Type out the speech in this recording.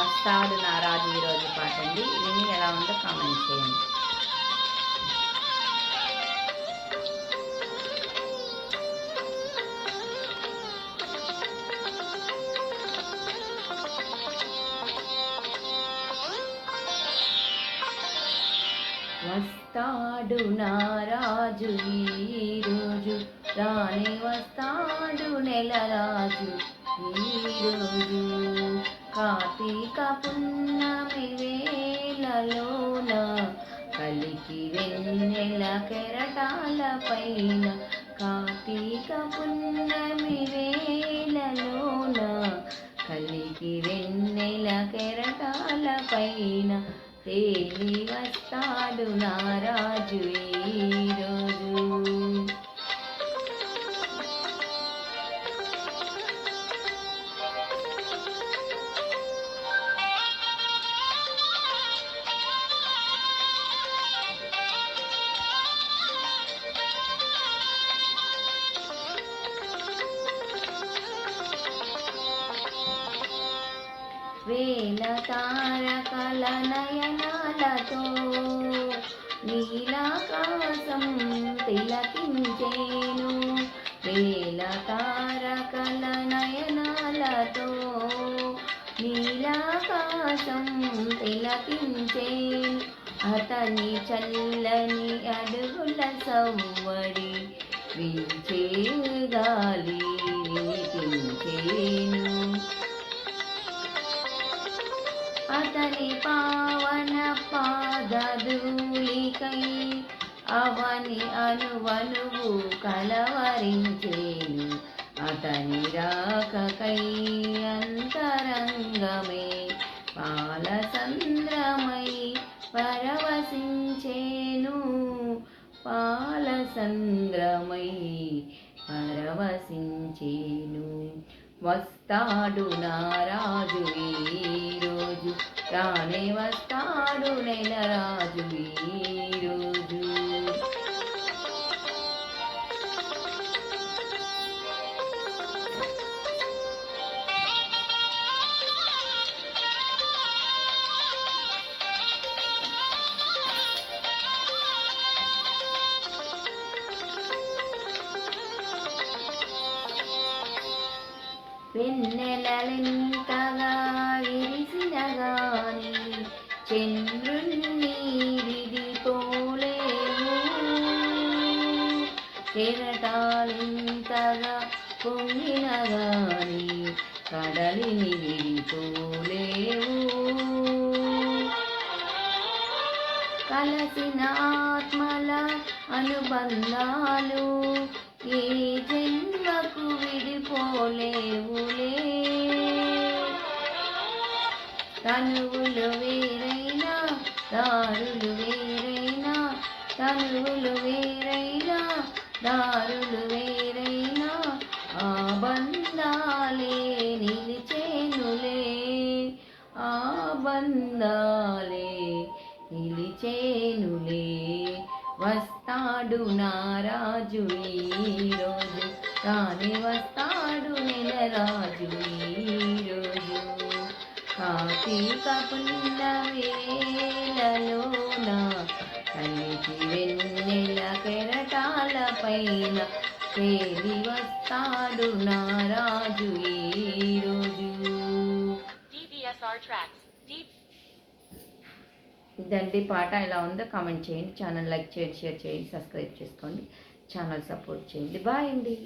వస్తాడు నారాజు ఈరోజు పాట అండి. విని ఎలా ఉందో కామెంట్ చేయండి. వస్తాడు నారాజు ఈరోజు రాని వస్తాడు నెల రాజు ఈరోజు. కార్తీక పున్నమి వేళలోన కలికి వెన్నెల కెరటాల పైన కార్తీక పున్నమి వేళలోన కలికి వెన్నెల కెరటాల పైన తేలి వస్తాడు నారాజు ఈరోజు వేల తారకల నయనాలతో నీలాకాశం తిలకించేను. వేల తారకల నయనాలతో నీలాకాశం తిలకించేను. అతని చల్లని అడుగుల సవ్వడి వీచే గాలి వినిపించేను అతని పావన పాదధూళికై అవని అనువనువు కలవరించేను. అతని రాకకై అంతరంగమే పాలసంద్రమై పరవశించేను. పాలసంద్రమై పరవశించేను. వస్తాడు నారాజువే రానే వస్తాడు నెల రాజు ఈరోజు వెన్నెలలింతగా విరిసిన గాని చంద్రుణ్ణి విడిపోలేవు కెరటాలింతగా పొంగిన గాని కడలిని విడిపోలేవు కలసిన ఆత్మల అనుబంధాలు ఏ జన్మ తనువులు వేరైనా దారులు వేరైనా తనువులు వేరైనా దారులు వేరైనా ఆ బంధాలే నిలిచేనులే ఆ బంధాలే నిలిచేనులే. వస్తాడు నారాజు ఈరోజు కానీ వస్తాడు నెల రాజు కార్తీక పున్నవేలలోన కలిసి వెన్నెల కెరటాల పైన తేలి వస్తాడు నారాజు ఈరోజు. ఇదండి పాట. ఎలా ఉందో కామెంట్ చేయండి. ఛానల్ లైక్ చేయండి షేర్ చేయండి సబ్స్క్రైబ్ చేసుకోండి. ఛానల్ సపోర్ట్ చేయండి. బాయ్ అండి.